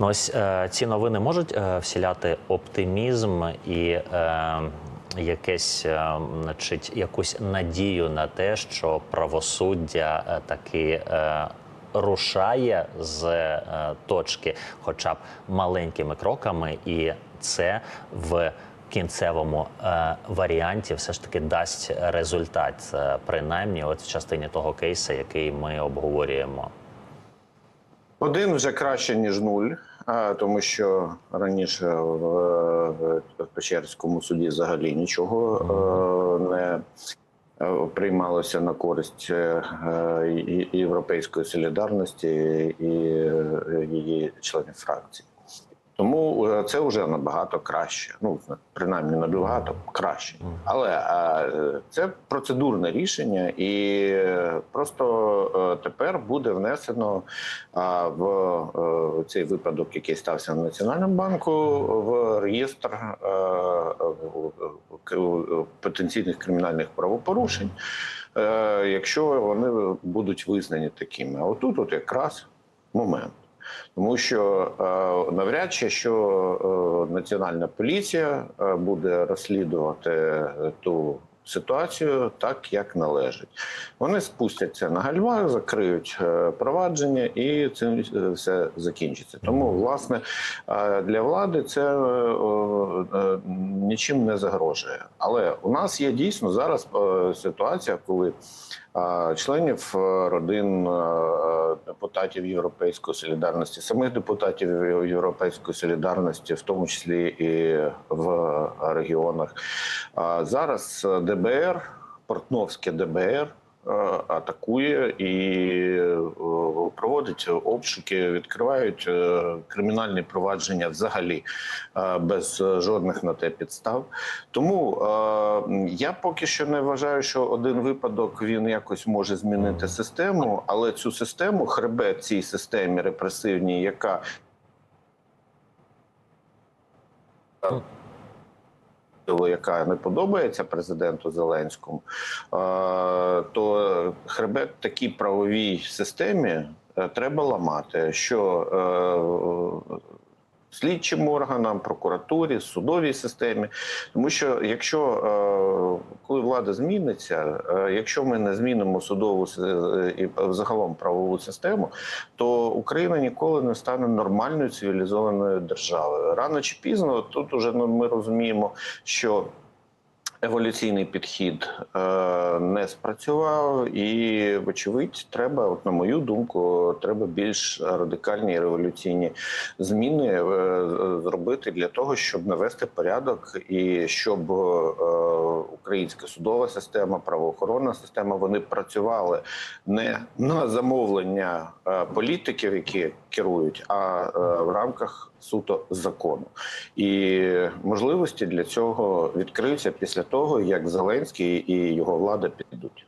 Ну ось е, ці новини можуть е, всіляти оптимізм і. Е, Якесь, значить, якусь надію на те, що правосуддя таки рушає з точки, хоча б маленькими кроками, і це в кінцевому варіанті все ж таки дасть результат, принаймні, от в частині того кейсу, який ми обговорюємо. Один вже краще ніж нуль, тому що раніше в, в Печерському суді взагалі нічого е, не е, приймалося на користь е, європейської солідарності і її членів фракції. Тому е, це вже набагато краще. Ну принаймні набагато краще. Але е, це процедурне рішення, і е, просто тепер буде внесено в цей випадок, який стався на національному банку, в реєстр к- потенційних кримінальних правопорушень, якщо вони будуть визнані такими. А отут, от якраз момент. Тому що е, навряд чи що е, національна поліція е, буде розслідувати ту ситуацію так, як належить. Вони спустяться на гальма, закриють провадження, і цим все закінчиться. Тому, власне, для влади це нічим не загрожує. Але у нас є дійсно зараз ситуація, коли членів родин депутатів Європейської солідарності, самих депутатів Європейської солідарності, в тому числі і в регіонах. Зараз ДБР, Портновське ДБР. Е, Атакує і е, проводить обшуки, відкривають е, кримінальні провадження взагалі без жодних на те підстав. Тому я поки що не вважаю, що один випадок він якось може змінити систему, але цю систему, хребет цій системі репресивній, яка яка не подобається президенту Зеленському, е, то хребет такій правовій системі е, треба ламати. Що е, слідчим органам, прокуратурі, судовій системі. Тому що якщо е, коли влада зміниться, е, якщо ми не змінимо судову е, і загалом правову систему, то Україна ніколи не стане нормальною цивілізованою державою. Рано чи пізно тут уже ну, ми розуміємо, що еволюційний підхід е, не спрацював, і, вочевидь, треба, от на мою думку, треба більш радикальні революційні зміни е, зробити для того, щоб навести порядок і щоб е, українська судова система, правоохоронна система вони працювали не на замовлення політиків, які керують, а в рамках суто закону. І можливості для цього відкриються після того, як Зеленський і його влада підуть.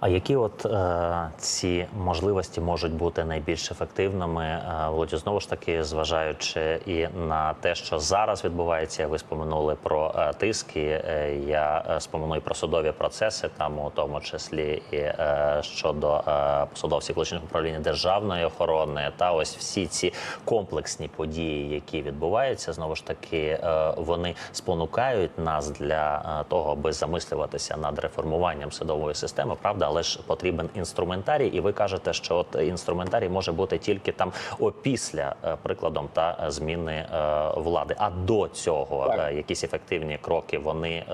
А які от е, ці можливості можуть бути найбільш ефективними? Е, Володю, знову ж таки, зважаючи і на те, що зараз відбувається, ви споминули про е, тиск, е, я спомину про судові процеси, там у тому числі і е, щодо е, посадовців колишнього управління державної охорони, та ось всі ці комплексні події, які відбуваються, знову ж таки, е, вони спонукають нас для того, аби замислюватися над реформуванням судової системи, правда, але ж потрібен інструментарій, і ви кажете, що от інструментарій може бути тільки там опісля е, прикладом та е, зміни е, влади. А до цього Так. якісь ефективні кроки вони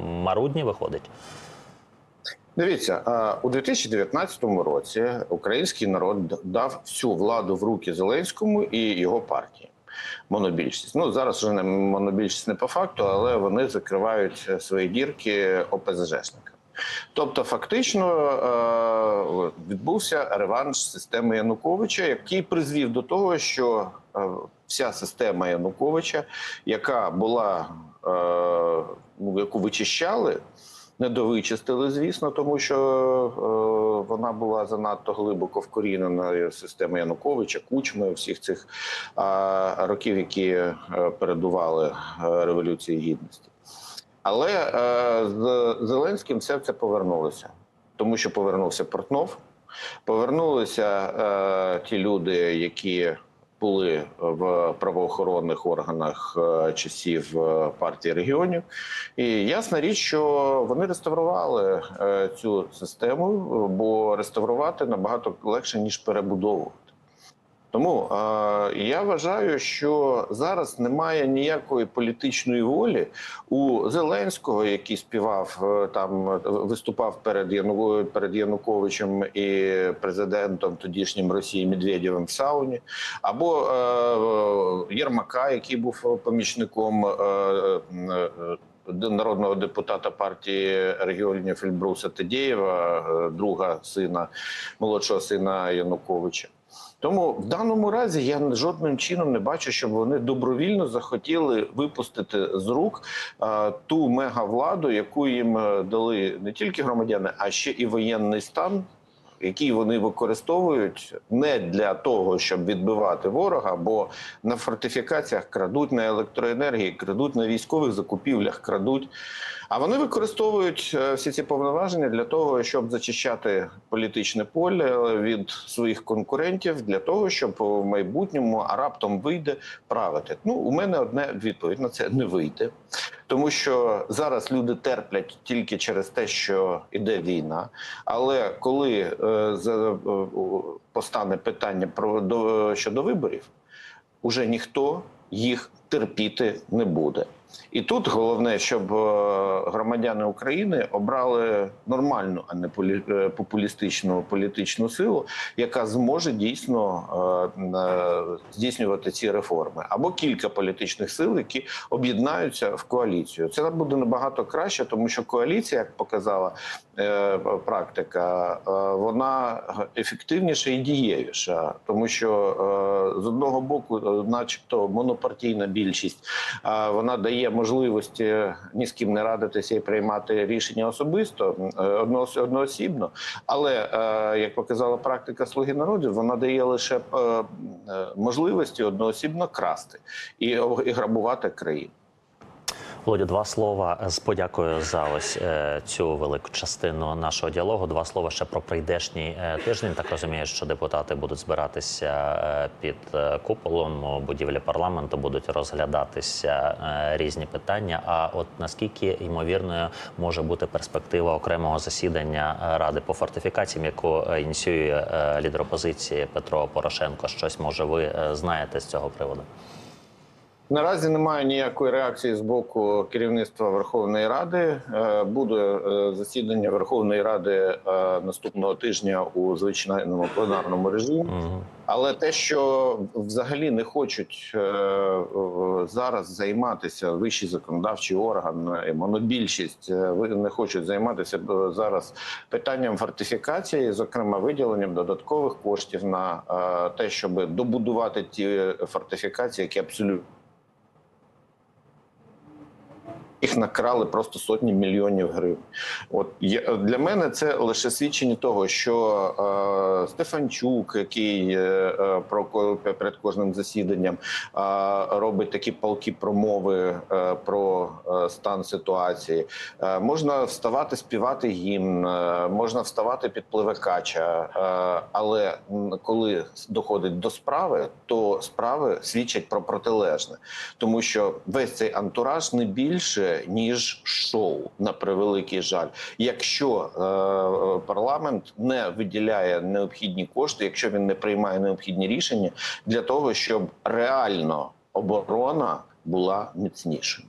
марудні виходять. Дивіться, у 2019 році український народ дав всю владу в руки Зеленському і його партії. Монобільшість. Ну зараз вже не монобільшість не по факту, але вони закривають свої дірки ОПЗЖшникам. Тобто, фактично е, відбувся реванш системи Януковича, який призвів до того, що е, вся система Януковича, яка була е, ну, яку вичищали, не довичистили, звісно, тому що вона була занадто глибоко вкорінена система Януковича, Кучми, всіх цих років, які передували революції гідності. Але е, з Зеленським все це повернулося, тому що повернувся Портнов, повернулися е, ті люди, які були в правоохоронних органах е, часів е, партії регіонів. І ясна річ, що вони реставрували е, цю систему, бо реставрувати набагато легше ніж перебудовувати. Тому я вважаю, що зараз немає ніякої політичної волі у Зеленського, який співав е, там, виступав перед Яну перед Януковичем і президентом тодішнім Росії Медведєвим в сауні, або е, Єрмака, який був помічником. Е, Народного депутата партії регіонів Ельбруса Тедєєва, друга сина молодшого сина Януковича. Тому в даному разі я жодним чином не бачу, щоб вони добровільно захотіли випустити з рук а, ту мегавладу, яку їм е, дали не тільки громадяни, а ще і воєнний стан. Який вони використовують не для того, щоб відбивати ворога, бо на фортифікаціях крадуть на електроенергії, крадуть на військових закупівлях, крадуть. А вони використовують е, всі ці повноваження для того, щоб зачищати політичне поле від своїх конкурентів, для того, щоб в майбутньому а раптом вийде правити. Ну, у мене одне відповідь на це не вийде, тому що зараз люди терплять тільки через те, що іде війна. Але коли е, е, постане питання про до щодо виборів, уже ніхто їх терпіти не буде. І тут головне, щоб е, громадяни України обрали нормальну, а не е, популістичну політичну силу, яка зможе дійсно е, здійснювати ці реформи, або кілька політичних сил, які об'єднаються в коаліцію. Це буде набагато краще, тому що коаліція, як показала практика, вона ефективніша і дієвіша, тому що з одного боку, начебто, монопартійна більшість, вона дає можливості ні з ким не радитися і приймати рішення особисто е, одноосібно. Але е, як показала практика Слуги народів, вона дає лише е, можливості одноосібно красти і грабувати країну. Володя, два слова з подякою за ось е, цю велику частину нашого діалогу. Два слова ще про прийдешній е, тиждень. Так розумію, що депутати будуть збиратися е, під куполом будівлі парламенту, будуть розглядатися різні питання. А от наскільки ймовірною може бути перспектива окремого засідання ради по фортифікаціям, яку ініціює лідер опозиції Петро Порошенко? Щось може ви знаєте з цього приводу? Наразі немає ніякої реакції з боку керівництва Верховної Ради. Е, Буде е, засідання Верховної Ради е, наступного тижня у звичайному пленарному режимі. Але те, що взагалі не хочуть зараз займатися вищий законодавчий орган, монобільшість не хочуть займатися зараз питанням фортифікації, зокрема виділенням додаткових коштів на те, щоб добудувати ті фортифікації, які абсолютно їх накрали просто сотні мільйонів гривень. От для мене це лише свідчення того, що е, Стефанчук, який е, е, про перед кожним засіданням е, робить такі палкі промови е, про е, стан ситуації, е, можна вставати, співати гімн, е, можна вставати під пливекача, е, але коли доходить до справи, то справи свідчать про протилежне, тому що весь цей антураж не більше ніж шоу на превеликий жаль. Якщо е, парламент не виділяє необхідні кошти, якщо він не приймає необхідні рішення для того, щоб реально оборона була міцнішою.